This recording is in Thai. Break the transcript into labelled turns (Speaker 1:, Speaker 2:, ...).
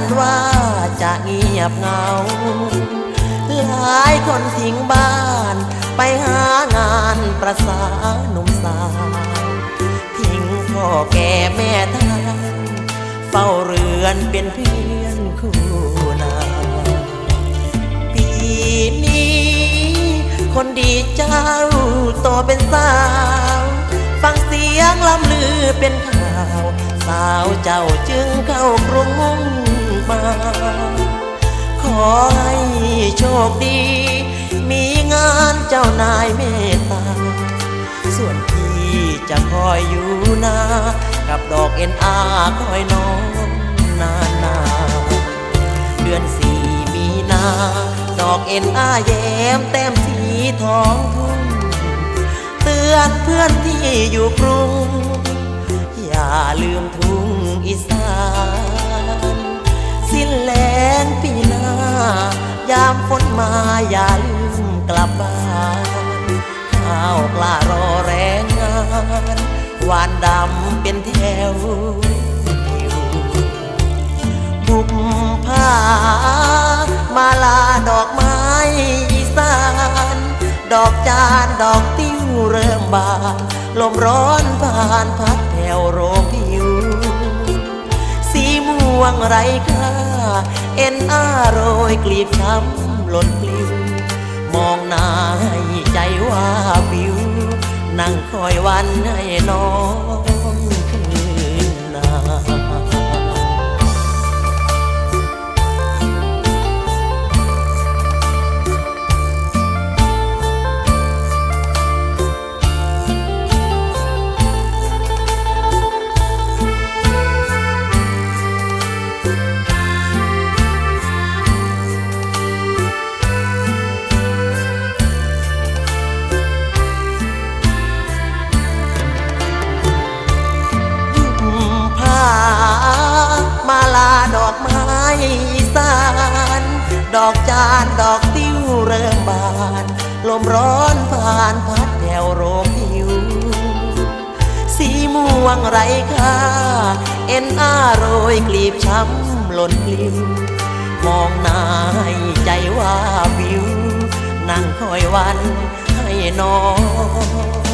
Speaker 1: นว่าจะเงียบเงา หลายคนทิ้งบ้าน ไปหางานประสาหนุ่มสาวทิ้งพ่อแก่แม่ทางเฝ้าเรือนเป็นเพื่อนคู่นาปีนี้ คนดีเจ้าโตเป็นสาว ฟังเสียงลำลือเป็นข่า วสาวเจ้าจึงเข้ากรุงมา ขอให้โชคดี มีงานเจ้านายเมตตา ส่วนพี่จะคอยอยู่นากับดอกเอ็นอาคอยน้องนานนาเดือนสี่มีนา ดอกเอ็นอาแย้มแต้มสีทองทุ่งเตือนเพื่อนที่อยู่กรุง ลืมทุ่งอีสาน สิ้นแลงปีหน้า ยามฝนมาอย่าลืมกลับบ้านข้าวกล้ารอแรงงานหวานดำเป็นแถวบุกผ้ามาลาดอกไม้อีสาน ดอกจานดอกติ้ว เริ่มบานลมร้อนผ่านพัดแผ่วโรมผิว สีม่วงไรค่าเอ็นอาโรยกลีบช้ำหล่นปลิว มองนายใจว่าวิว นั่งคอยวันให้น้อง อีสาน ดอกจานดอกติ้วเริ่มบาน ลมร้อนผ่านพัดแผ่วโรมผิว สีม่วงไรค่าเอ็นอาโรยกลีบช้ำหล่นปลิวมองนาให้ใจว่าวิว นั่งคอยวันให้น้อง